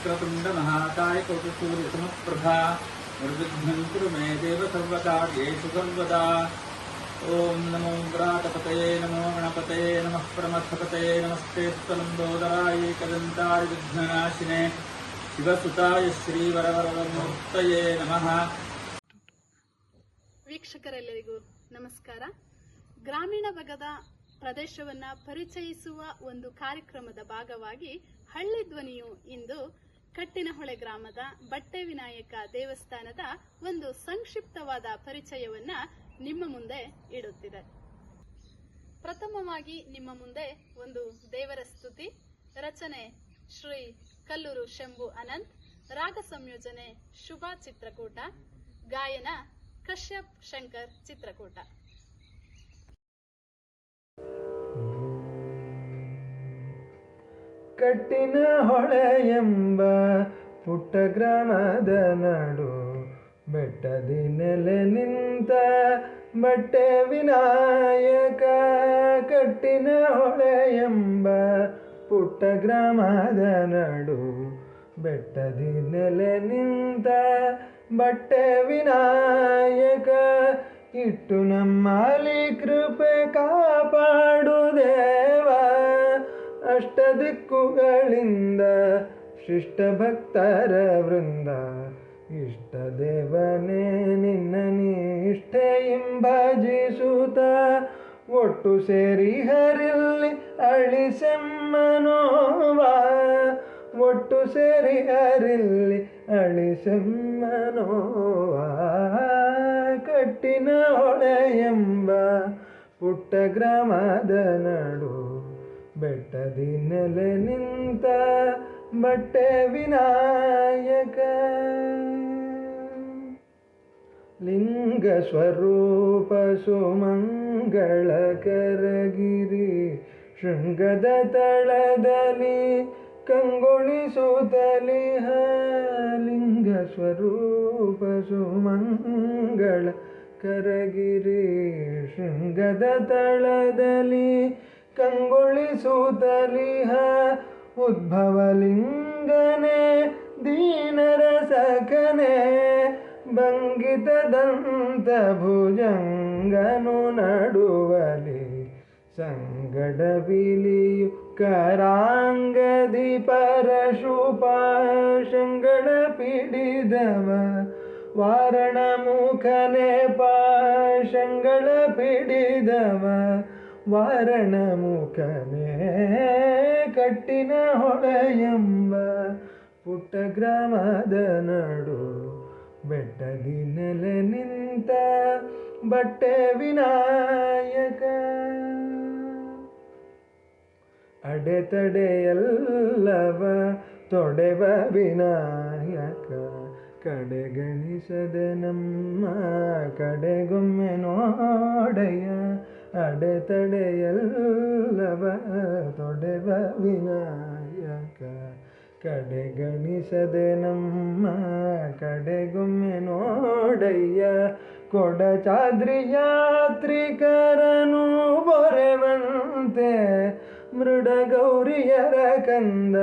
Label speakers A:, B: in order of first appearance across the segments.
A: वक्रतुण्ड महाकाय कौटसूर्यसमप्रभा निर्विघ्नं कुरु मे देव सर्वकार्येषु सर्वदा ॐ नमो व्रातपतये नमो गणपतये नमः परमर्थपतये नमस्ते स्वलम्बोदराय कदन्ताय विघ्ननाशिने शिवसुताय श्रीवरवरमूर्तये नमः
B: ವೀಕ್ಷಕರೆಲ್ಲರಿಗೂ ನಮಸ್ಕಾರ ಗ್ರಾಮೀಣ ಭಾಗದ ಪ್ರದೇಶವನ್ನ ಪರಿಚಯಿಸುವ ಒಂದು ಕಾರ್ಯಕ್ರಮದ ಭಾಗವಾಗಿ ಹಳ್ಳಿ ಧ್ವನಿಯು ಇಂದು ಕಟ್ಟಿನಹೊಳೆ ಗ್ರಾಮದ ಬಟ್ಟೆ ವಿನಾಯಕ ದೇವಸ್ಥಾನದ ಒಂದು ಸಂಕ್ಷಿಪ್ತವಾದ ಪರಿಚಯವನ್ನ ನಿಮ್ಮ ಮುಂದೆ ಇಡುತ್ತಿದೆ. ಪ್ರಥಮವಾಗಿ ನಿಮ್ಮ ಮುಂದೆ ಒಂದು ದೇವರ ಸ್ತುತಿ, ರಚನೆ ಶ್ರೀ ಕಲ್ಲೂರು ಶಂಭು ಅನಂತ್, ರಾಗ ಸಂಯೋಜನೆ ಶುಭಾ ಚಿತ್ರಕೂಟ, ಗಾಯನ ಕಶ್ಯಪ್ ಶಂಕರ್ ಚಿತ್ರಕೂಟ.
C: ಕಟ್ಟಿನ ಹೊಳೆ ಎಂಬ ಪುಟ್ಟ ಗ್ರಾಮದ ನಡು ಬೆಟ್ಟದಿ ನೆಲೆ ನಿಂತ ಬಟ್ಟೆ ವಿನಾಯಕ ಕಟ್ಟಿನ ಹೊಳೆ ಎಂಬ ಪುಟ್ಟ ಗ್ರಾಮದ ನಡು ಬೆಟ್ಟದಿ ನೆಲೆ ನಿಂತ ಬಟ್ಟೆ ವಿನಾಯಕ ಇಟ್ಟು ನಮ್ಮಲ್ಲಿ ಕೃಪೆ ದೇವ ಅಷ್ಟದಿಕ್ಕುಗಳಿಂದ ಶಿಷ್ಟ ಭಕ್ತರ ವೃಂದ. ಇಷ್ಟ ದೇವನೇ, ನಿನ್ನ ನಿಷ್ಠೆಯಿಂಬಜಿಸುತ್ತ ಒಟ್ಟು ಸೇರಿ ಹರಿಲ್ಲಿ ಅಳಿಸೆಮ್ಮನೋವಾ ಒಟ್ಟು ಸೇರಿ ಹರಿಲ್ಲಿ ಅಳಿಸೆಮ್ಮನೋವಾ ಕಟ್ಟಿನ ಎಂಬ ಪುಟ್ಟ ಗ್ರಾಮದ ನಡು ಬೆಟ್ಟದಿ ನೆಲೆ ನಿಂತ ಬಟ್ಟೆ ವಿನಾಯಕ. ಲಿಂಗ ಸ್ವರೂಪ ಸುಮಂಗಳ ಕರಗಿರಿ, ಶೃಂಗದ ತಳದಲ್ಲಿ ಕಂಗೊಳಿಸುತ್ತಲಿ ಲಿಂಗ ಸ್ವರೂಪ ಸುಮಂಗಳ ಕರಗಿರಿ, ಶೃಂಗದ ತಳದಲ್ಲಿ ಕಂಗೊಳಿಸುತ್ತಲಿಹ ಉದ್ಭವಲಿಂಗನೆ ದೀನರ ಸಖನೆ, ಭಂಗಿತದಂತ ಭುಜಂಗನು ನಡುವಲಿ. ಸಂಗಡವಿಲಿಯು ಕರಾಂಗದಿ ಪರಶುಪಾಶಂಗಡ ಪಿಡಿದವ. ವಾರಣ ಮುಖನೆ ಪಾಶಂಗಳ ಪಿಡಿದವ. ವಾರಣ ಮುಖನೇ ಕಟ್ಟಿನ ಹೊಳೆಯೆಂಬ ಪುಟ್ಟ ಗ್ರಾಮದ ನಡು ಬೆಟ್ಟದಿ ನೆಲೆ ನಿಂತ ಬಟ್ಟೆ ವಿನಾಯಕ. ಅಡೆತಡೆಯಲ್ಲವ ತೊಡೆವ ವಿನಾಯಕ. ಕಡೆಗಣಿಸದೆ ನಮ್ಮ ಕಡೆಗೊಮ್ಮೆ ನೋಡೆಯ ಅಡೆತಡೆಯಲ್ಲವ ತೊಡೆವ ವಿನಾಯಕ. ಕಡೆಗಣಿಸದೆ ನಮ್ಮ ಕಡೆಗೊಮ್ಮೆ ನೋಡಯ್ಯ ಕೊಡಚಾದ್ರಿ ಯಾತ್ರಿಕರನು ಬೊರೆವಂತೆ. ಮೃಡಗೌರಿಯರ ಕಂದ,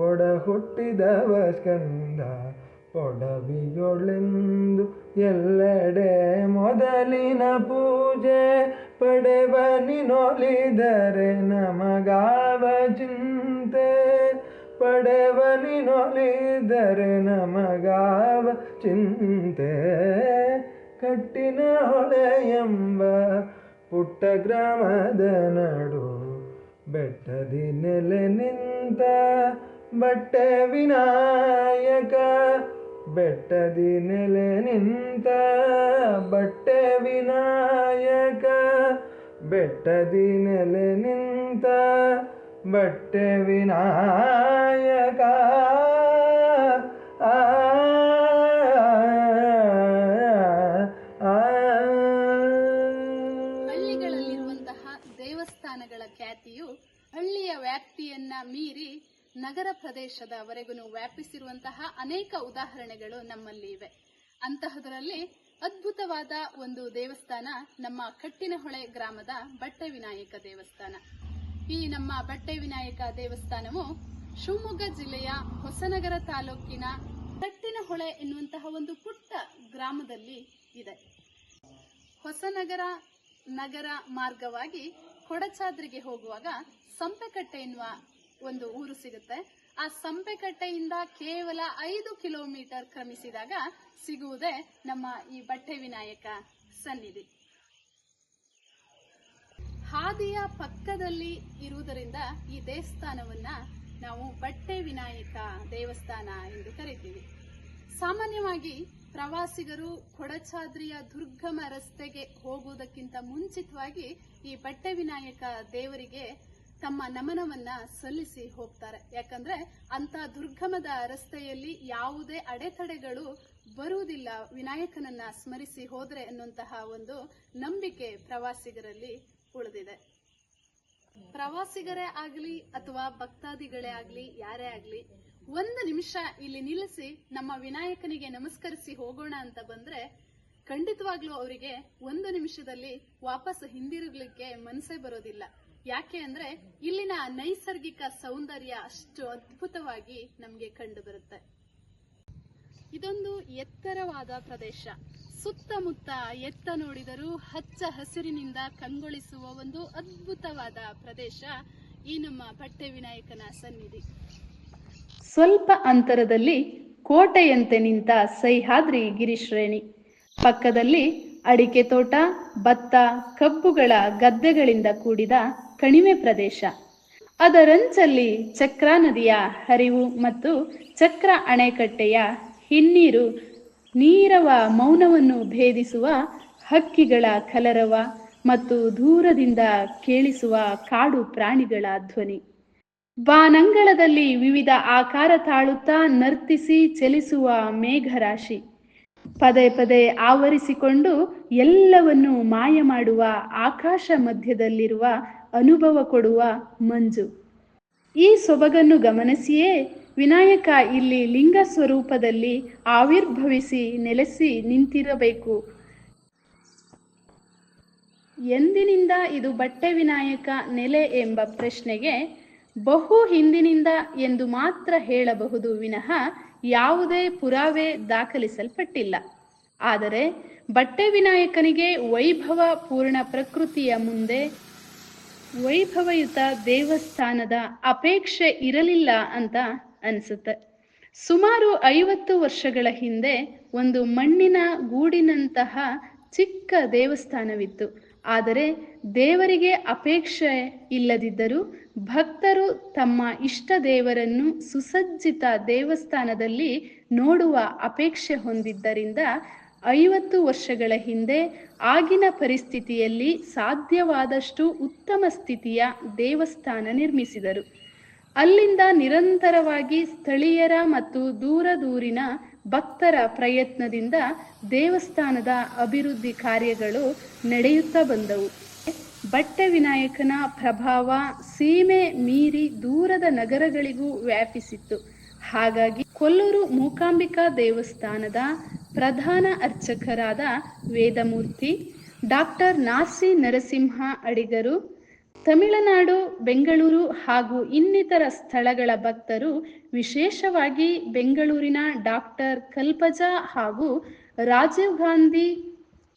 C: ಒಡ ಹುಟ್ಟಿದವ ಸ್ಕಂದ ಒಡವಿಯೊಳೆಂದು ಎಲ್ಲೆಡೆ ಮೊದಲಿನ ಪೂಜೆ ಪಡೆವನಿನೊಲಿದರೆ ನಮಗಾವ ಚಿಂತೆ. ಪಡೆವನಿನೊಲಿದರೆ ನಮಗಾವ ಚಿಂತೆ. ಕಟ್ಟಿನ ಹೊಳೆ ಎಂಬ ಪುಟ್ಟ ಗ್ರಾಮದ ನಡು ಬೆಟ್ಟದಿ ನೆಲೆ ನಿಂತ ಬಟ್ಟೆ ವಿನಾಯಕ ಬೆಟ್ಟದಿ ನೆಲೆ ನಿಂತ ಬಟ್ಟೆ ವಿನಾಯಕ ಬೆಟ್ಟದಿ ನೆಲೆ ನಿಂತ ಬಟ್ಟೆ ವಿನಾಯಕ ಆ
B: ಹಳ್ಳಿಗಳಲ್ಲಿರುವಂತಹ ದೇವಸ್ಥಾನಗಳ ಖ್ಯಾತಿಯು ಹಳ್ಳಿಯ ವ್ಯಾಪ್ತಿಯನ್ನ ಮೀರಿ ನಗರ ಪ್ರದೇಶದವರೆಗೂ ವ್ಯಾಪಿಸಿರುವಂತಹ ಅನೇಕ ಉದಾಹರಣೆಗಳು ನಮ್ಮಲ್ಲಿ ಇವೆ. ಅಂತಹದರಲ್ಲಿ ಅದ್ಭುತವಾದ ಒಂದು ದೇವಸ್ಥಾನ ನಮ್ಮ ಕಟ್ಟಿನಹೊಳೆ ಗ್ರಾಮದ ಬಟ್ಟೆ ವಿನಾಯಕ ದೇವಸ್ಥಾನ. ಈ ನಮ್ಮ ಬಟ್ಟೆ ವಿನಾಯಕ ದೇವಸ್ಥಾನವು ಶಿವಮೊಗ್ಗ ಜಿಲ್ಲೆಯ ಹೊಸನಗರ ತಾಲೂಕಿನ ಕಟ್ಟಿನಹೊಳೆ ಎನ್ನುವಂತಹ ಒಂದು ಪುಟ್ಟ ಗ್ರಾಮದಲ್ಲಿ ಇದೆ. ಹೊಸನಗರ ನಗರ ಮಾರ್ಗವಾಗಿ ಕೊಡಚಾದ್ರಿಗೆ ಹೋಗುವಾಗ ಸಂಪೆಕಟ್ಟೆ ಎನ್ನುವ ಒಂದು ಊರು ಸಿಗುತ್ತೆ. ಆ ಸಂಪೆಕಟ್ಟೆಯಿಂದ ಕೇವಲ ಐದು ಕಿಲೋಮೀಟರ್ ಕ್ರಮಿಸಿದಾಗ ಸಿಗುವುದೇ ನಮ್ಮ ಈ ಬಟ್ಟೆ ವಿನಾಯಕ ಸನ್ನಿಧಿ. ಹಾದಿಯ ಪಕ್ಕದಲ್ಲಿ ಇರುವುದರಿಂದ ಈ ದೇವಸ್ಥಾನವನ್ನ ನಾವು ಬಟ್ಟೆ ವಿನಾಯಕ ದೇವಸ್ಥಾನ ಎಂದು ಕರಿತೀವಿ. ಸಾಮಾನ್ಯವಾಗಿ ಪ್ರವಾಸಿಗರು ಕೊಡಚಾದ್ರಿಯ ದುರ್ಗಮ ರಸ್ತೆಗೆ ಹೋಗುವುದಕ್ಕಿಂತ ಮುಂಚಿತವಾಗಿ ಈ ಬಟ್ಟೆ ವಿನಾಯಕ ದೇವರಿಗೆ ತಮ್ಮ ನಮನವನ್ನ ಸಲ್ಲಿಸಿ ಹೋಗ್ತಾರೆ. ಯಾಕಂದ್ರೆ ಅಂತ ದುರ್ಗಮದ ರಸ್ತೆಯಲ್ಲಿ ಯಾವುದೇ ಅಡೆತಡೆಗಳು ಬರುವುದಿಲ್ಲ. ವಿನಾಯಕನನ್ನ ಸ್ಮರಿಸಿ ಹೋದ್ರೆ ಅನ್ನುವಂತಹ ಒಂದು ನಂಬಿಕೆ ಪ್ರವಾಸಿಗರಲ್ಲಿ ಉಳಿದಿದೆ. ಪ್ರವಾಸಿಗರೇ ಆಗ್ಲಿ ಅಥವಾ ಭಕ್ತಾದಿಗಳೇ ಆಗಲಿ, ಯಾರೇ ಆಗ್ಲಿ, ಒಂದು ನಿಮಿಷ ಇಲ್ಲಿ ನಿಲ್ಲಿಸಿ ನಮ್ಮ ವಿನಾಯಕನಿಗೆ ನಮಸ್ಕರಿಸಿ ಹೋಗೋಣ ಅಂತ ಬಂದ್ರೆ ಖಂಡಿತವಾಗ್ಲೂ ಅವರಿಗೆ ಒಂದು ನಿಮಿಷದಲ್ಲಿ ವಾಪಸ್ ಹಿಂದಿರುಗ್ಲಿಕ್ಕೆ ಮನಸ್ಸೇ ಬರೋದಿಲ್ಲ. ಯಾಕೆ ಅಂದ್ರೆ ಇಲ್ಲಿನ ನೈಸರ್ಗಿಕ ಸೌಂದರ್ಯ ಅಷ್ಟು ಅದ್ಭುತವಾಗಿ ನಮ್ಗೆ ಕಂಡು ಬರುತ್ತೆ. ಇದೊಂದು ಎತ್ತರವಾದ ಪ್ರದೇಶ. ಸುತ್ತಮುತ್ತ ಎತ್ತ ನೋಡಿದರೂ ಹಚ್ಚ ಹಸಿರಿನಿಂದ ಕಂಗೊಳಿಸುವ ಒಂದು ಅದ್ಭುತವಾದ ಪ್ರದೇಶ ಈ ನಮ್ಮ ಬಟ್ಟೆ ವಿನಾಯಕನ ಸನ್ನಿಧಿ.
D: ಸ್ವಲ್ಪ ಅಂತರದಲ್ಲಿ ಕೋಟೆಯಂತೆ ನಿಂತ ಸಹ್ಯಾದ್ರಿ ಗಿರಿಶ್ರೇಣಿ. ಪಕ್ಕದಲ್ಲಿ ಅಡಿಕೆ ತೋಟ, ಭತ್ತ, ಕಬ್ಬುಗಳ ಗದ್ದೆಗಳಿಂದ ಕೂಡಿದ ಕಣಿವೆ ಪ್ರದೇಶ. ಅದರಂಚಲ್ಲಿ ಚಕ್ರಾ ನದಿಯ ಹರಿವು ಮತ್ತು ಚಕ್ರ ಅಣೆಕಟ್ಟೆಯ ಹಿನ್ನೀರು ನೀರವ ಮೌನವನ್ನು ಭೇದಿಸುವ ಹಕ್ಕಿಗಳ ಕಲರವ ಮತ್ತು ದೂರದಿಂದ ಕೇಳಿಸುವ ಕಾಡು ಪ್ರಾಣಿಗಳ ಧ್ವನಿ. ಬಾನಂಗಳದಲ್ಲಿ ವಿವಿಧ ಆಕಾರ ತಾಳುತ್ತಾ ನರ್ತಿಸಿ ಚಲಿಸುವ ಮೇಘರಾಶಿ. ಪದೇ ಪದೇ ಆವರಿಸಿಕೊಂಡು ಎಲ್ಲವನ್ನು ಮಾಯ ಮಾಡುವ ಆಕಾಶ ಮಧ್ಯದಲ್ಲಿರುವ ಅನುಭವ ಕೊಡುವ ಮಂಜು. ಈ ಸೊಬಗನ್ನು ಗಮನಿಸಿಯೇ ವಿನಾಯಕ ಇಲ್ಲಿ ಲಿಂಗ ಸ್ವರೂಪದಲ್ಲಿ ಆವಿರ್ಭವಿಸಿ ನೆಲೆಸಿ ನಿಂತಿರಬೇಕು. ಎಂದಿನಿಂದ ಇದು ಬಟ್ಟೆ ವಿನಾಯಕ ನೆಲೆ ಎಂಬ ಪ್ರಶ್ನೆಗೆ ಬಹು ಹಿಂದಿನಿಂದ ಎಂದು ಮಾತ್ರ ಹೇಳಬಹುದು ವಿನಃ ಯಾವುದೇ ಪುರಾವೆ ದಾಖಲಿಸಲ್ಪಟ್ಟಿಲ್ಲ. ಆದರೆ ಬಟ್ಟೆ ವಿನಾಯಕನಿಗೆ ವೈಭವ ಪೂರ್ಣ ಪ್ರಕೃತಿಯ ಮುಂದೆ ವೈಭವಯುತ ದೇವಸ್ಥಾನದ ಅಪೇಕ್ಷೆ ಇರಲಿಲ್ಲ ಅಂತ ಅನಿಸುತ್ತೆ. ಸುಮಾರು ಐವತ್ತು ವರ್ಷಗಳ ಹಿಂದೆ ಒಂದು ಮಣ್ಣಿನ ಗೂಡಿನಂತಹ ಚಿಕ್ಕ ದೇವಸ್ಥಾನವಿತ್ತು. ಆದರೆ ದೇವರಿಗೆ ಅಪೇಕ್ಷೆ ಇಲ್ಲದಿದ್ದರೂ ಭಕ್ತರು ತಮ್ಮ ಇಷ್ಟ ದೇವರನ್ನು ಸುಸಜ್ಜಿತ ದೇವಸ್ಥಾನದಲ್ಲಿ ನೋಡುವ ಅಪೇಕ್ಷೆ ಹೊಂದಿದ್ದರಿಂದ ಐವತ್ತು ವರ್ಷಗಳ ಹಿಂದೆ ಆಗಿನ ಪರಿಸ್ಥಿತಿಯಲ್ಲಿ ಸಾಧ್ಯವಾದಷ್ಟು ಉತ್ತಮ ಸ್ಥಿತಿಯ ದೇವಸ್ಥಾನ ನಿರ್ಮಿಸಿದರು. ಅಲ್ಲಿಂದ ನಿರಂತರವಾಗಿ ಸ್ಥಳೀಯರ ಮತ್ತು ದೂರ ದೂರಿನ ಭಕ್ತರ ಪ್ರಯತ್ನದಿಂದ ದೇವಸ್ಥಾನದ ಅಭಿವೃದ್ಧಿ ಕಾರ್ಯಗಳು ನಡೆಯುತ್ತಾ ಬಂದವು. ಬಟ್ಟೆ ವಿನಾಯಕನ ಪ್ರಭಾವ ಸೀಮೆ ಮೀರಿ ದೂರದ ನಗರಗಳಿಗೂ ವ್ಯಾಪಿಸಿತ್ತು. ಹಾಗಾಗಿ ಕೊಲ್ಲೂರು ಮೂಕಾಂಬಿಕಾ ದೇವಸ್ಥಾನದ ಪ್ರಧಾನ ಅರ್ಚಕರಾದ ವೇದಮೂರ್ತಿ ಡಾಕ್ಟರ್ ನಾಸಿ ನರಸಿಂಹ ಅಡಿಗರು, ತಮಿಳುನಾಡು, ಬೆಂಗಳೂರು ಹಾಗೂ ಇನ್ನಿತರ ಸ್ಥಳಗಳ ಭಕ್ತರು, ವಿಶೇಷವಾಗಿ ಬೆಂಗಳೂರಿನ ಡಾಕ್ಟರ್ ಕಲ್ಪಜಾ ಹಾಗೂ ರಾಜೀವ್ ಗಾಂಧಿ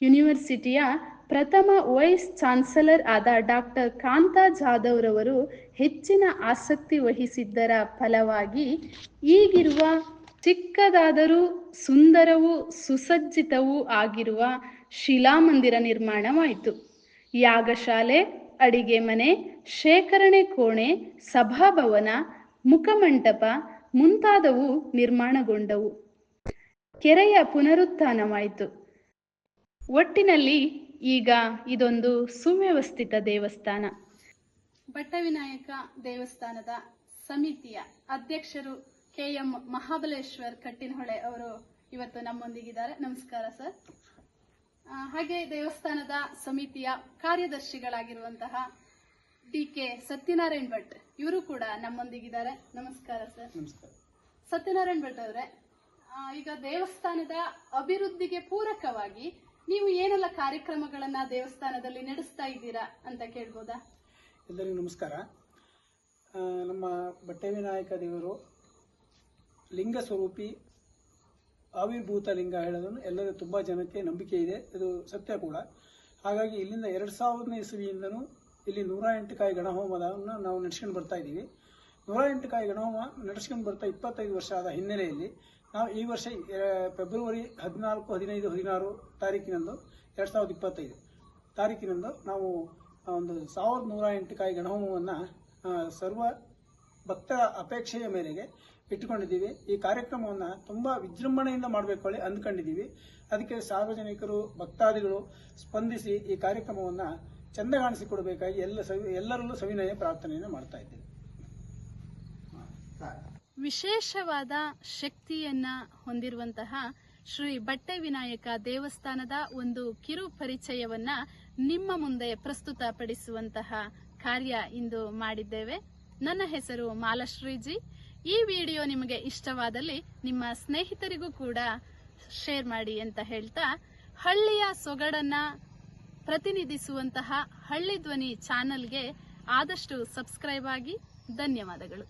D: ಯೂನಿವರ್ಸಿಟಿಯ ಪ್ರಥಮ ವೈಸ್ ಚಾನ್ಸಲರ್ ಆದ ಡಾಕ್ಟರ್ ಕಾಂತಾ ಜಾಧವ್ ರವರು ಹೆಚ್ಚಿನ ಆಸಕ್ತಿ ವಹಿಸಿದ್ದರ ಫಲವಾಗಿ ಈಗಿರುವ ಚಿಕ್ಕದಾದರೂ ಸುಂದರವೂ ಸುಸಜ್ಜಿತವೂ ಆಗಿರುವ ಶಿಲಾಮಂದಿರ ನಿರ್ಮಾಣವಾಯಿತು. ಯಾಗಶಾಲೆ ಅಡಿಗೆ ಮನೆ ಶೇಖರಣೆ ಕೋಣೆ, ಸಭಾಭವನ, ಮುಖಮಂಟಪ ಮುಂತಾದವು ನಿರ್ಮಾಣಗೊಂಡವು. ಕೆರೆಯ ಪುನರುತ್ಥಾನವಾಯಿತು. ಒಟ್ಟಿನಲ್ಲಿ ಈಗ ಇದೊಂದು ಸುವ್ಯವಸ್ಥಿತ ದೇವಸ್ಥಾನ.
B: ಬಟ್ಟವಿನಾಯಕ ದೇವಸ್ಥಾನದ ಸಮಿತಿಯ ಅಧ್ಯಕ್ಷರು ಕೆ ಎಂ ಮಹಾಬಲೇಶ್ವರ್ ಕಟ್ಟಿನಹೊಳೆ ಅವರು ಇವತ್ತು ನಮ್ಮೊಂದಿಗಿದ್ದಾರೆ. ನಮಸ್ಕಾರ ಸರ್. ಹಾಗೆ ದೇವಸ್ಥಾನದ ಸಮಿತಿಯ ಕಾರ್ಯದರ್ಶಿಗಳಾಗಿರುವಂತಹ ಡಿ ಕೆ ಸತ್ಯನಾರಾಯಣ್ ಭಟ್ ಇವರು ಕೂಡ ನಮ್ಮೊಂದಿಗಿದ್ದಾರೆ. ನಮಸ್ಕಾರ ಸರ್.
A: ನಮಸ್ಕಾರ.
B: ಸತ್ಯನಾರಾಯಣ್ ಭಟ್ ಅವರೇ ಈಗ ದೇವಸ್ಥಾನದ ಅಭಿವೃದ್ಧಿಗೆ ಪೂರಕವಾಗಿ ನೀವು ಏನೆಲ್ಲ ಕಾರ್ಯಕ್ರಮಗಳನ್ನ ದೇವಸ್ಥಾನದಲ್ಲಿ ನಡೆಸ್ತಾ ಇದ್ದೀರಾ ಅಂತ ಕೇಳ್ಬೋದಾ?
E: ಎಲ್ಲರಿಗೂ ನಮಸ್ಕಾರ. ನಮ್ಮ ಬಟ್ಟೆ ವಿನಾಯಕ ದೇವರು ಲಿಂಗ ಸ್ವರೂಪಿ ಆವಿರ್ಭೂತ ಲಿಂಗ ಹೇಳೋದನ್ನು ಎಲ್ಲರೂ ತುಂಬ ಜನಕ್ಕೆ ನಂಬಿಕೆ ಇದೆ. ಇದು ಸತ್ಯ ಕೂಡ. ಹಾಗಾಗಿ ಇಲ್ಲಿಂದ ಎರಡು ಸಾವಿರನೇ ಇಸವಿಯಿಂದನೂ ಇಲ್ಲಿ ನೂರ ಎಂಟು ಕಾಯಿ ಗಣಹೋಮವನ್ನು ನಾವು ನಡೆಸ್ಕೊಂಡು ಬರ್ತಾ ಇದ್ದೀವಿ. ನೂರ ಎಂಟು ಕಾಯಿ ಗಣಹೋಮ ನಡೆಸ್ಕೊಂಡು ಬರ್ತಾ ಇಪ್ಪತ್ತೈದು ವರ್ಷ ಆದ ಹಿನ್ನೆಲೆಯಲ್ಲಿ ನಾವು ಈ ವರ್ಷ ಫೆಬ್ರವರಿ ಹದಿನಾಲ್ಕು, ಹದಿನೈದು, ಹದಿನಾರು ತಾರೀಕಿನಂದು ಎರಡು ಸಾವಿರದ ಇಪ್ಪತ್ತೈದು ತಾರೀಕಿನಂದು ನಾವು ಒಂದು ಸಾವಿರದ ನೂರ ಎಂಟು ಕಾಯಿ ಗಣಹೋಮವನ್ನು ಸರ್ವ ಭಕ್ತರ ಅಪೇಕ್ಷೆಯ ಮೇರೆಗೆ ಇಟ್ಟುಕೊಂಡಿದ್ದೀವಿ. ಈ ಕಾರ್ಯಕ್ರಮವನ್ನು ತುಂಬ ವಿಜೃಂಭಣೆಯಿಂದ ಮಾಡಬೇಕು ಅಂದ್ಕೊಂಡಿದ್ದೀವಿ. ಅದಕ್ಕೆ ಸಾರ್ವಜನಿಕರು, ಭಕ್ತಾದಿಗಳು ಸ್ಪಂದಿಸಿ ಈ ಕಾರ್ಯಕ್ರಮವನ್ನು ಚಂದ ಕಾಣಿಸಿಕೊಡಬೇಕಾಗಿ ಎಲ್ಲ ಸವಿ, ಎಲ್ಲರಲ್ಲೂ ಸವಿನಯ ಪ್ರಾರ್ಥನೆಯನ್ನು ಮಾಡ್ತಾ ಇದ್ದೀವಿ.
B: ವಿಶೇಷವಾದ ಶಕ್ತಿಯನ್ನ ಹೊಂದಿರುವಂತಹ ಶ್ರೀ ಬಟ್ಟೆ ವಿನಾಯಕ ದೇವಸ್ಥಾನದ ಒಂದು ಕಿರು ಪರಿಚಯವನ್ನ ನಿಮ್ಮ ಮುಂದೆ ಪ್ರಸ್ತುತಪಡಿಸುವಂತಹ ಕಾರ್ಯ ಇಂದು ಮಾಡಿದ್ದೇವೆ. ನನ್ನ ಹೆಸರು ಮಾಲಶ್ರೀಜಿ. ಈ ವಿಡಿಯೋ ನಿಮಗೆ ಇಷ್ಟವಾದಲ್ಲಿ ನಿಮ್ಮ ಸ್ನೇಹಿತರಿಗೂ ಕೂಡ ಶೇರ್ ಮಾಡಿ ಅಂತ ಹೇಳ್ತಾ, ಹಳ್ಳಿಯ ಸೊಗಡನ್ನ ಪ್ರತಿನಿಧಿಸುವಂತಹ ಹಳ್ಳಿ ಧ್ವನಿ ಚಾನಲ್ಗೆ ಆದಷ್ಟು ಸಬ್ಸ್ಕ್ರೈಬ್ ಆಗಿ ಧನ್ಯವಾದಗಳು.